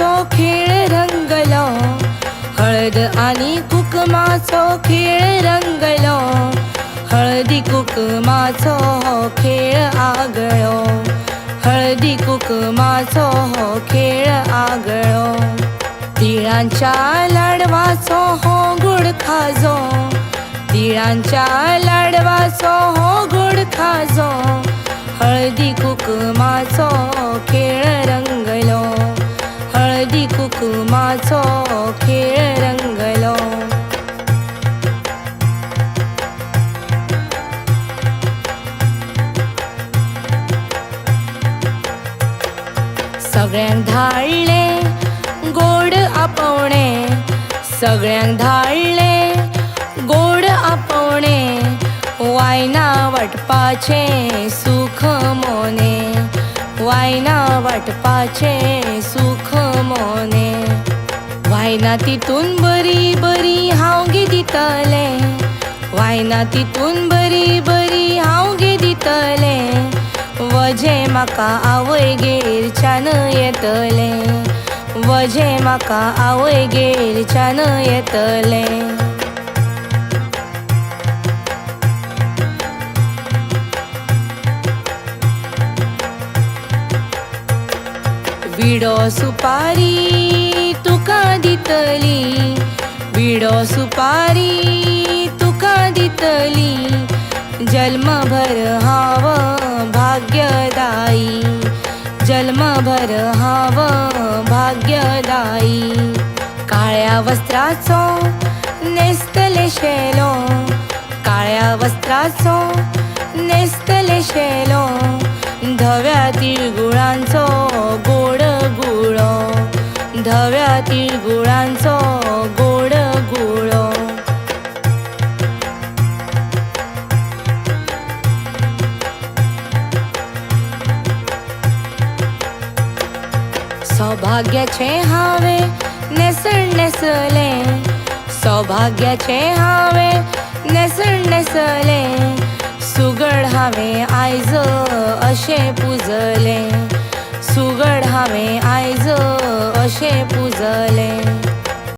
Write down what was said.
तो कुकमाचो खेळ रंगलो. हळद आणि कुकमाचो खेळ रंगलो. हळदी कुकमाचो हो खेळ आगळो. हळदी कुकमाचो हो खेळ आगळो. तिळांच्या लाडवाचो हो गुड खाजो. तिळांच्या लाडवाचो हो गुड खाजो. हळदी कुकमाचो कुकमाचो खेळ रंगलो. सगळ्यांक धाडले गोड आपवणे. सगळ्यांक धाडले गोड आपवणे. वायना वाटपाचे सुख मोने. वायना वाटपाचे सुख मोने. वायना तितून बरी बरी हांव गे दितले. वायना तितून बरी बरी हांव गे दितले वजे म्हाका आवयगेरच्यान येतले. वजे म्हाका आवयगेरच्यान येतले. विडो सुपारी तुका दितली विडो सुपारी तुका दितली जन्मभर हाव भाग्यदायी. जन्मभर हाव भाग्यदायी. काळ्या वस्त्राचो नेस्तले शेलो. काळ्या वस्त्राचो नेस्तले शेलो. धव्या तिळगुळांचो गोड गुळो. धव्या तिळगुळांचो गोड गुळो. सौभाग्याचे हावे नेसण नेसले. सौभाग्याचे हावे नेसण नेसले. सुगड हावे आयज अशे पुजले. सुगड हांवें आयज अशें पुजले.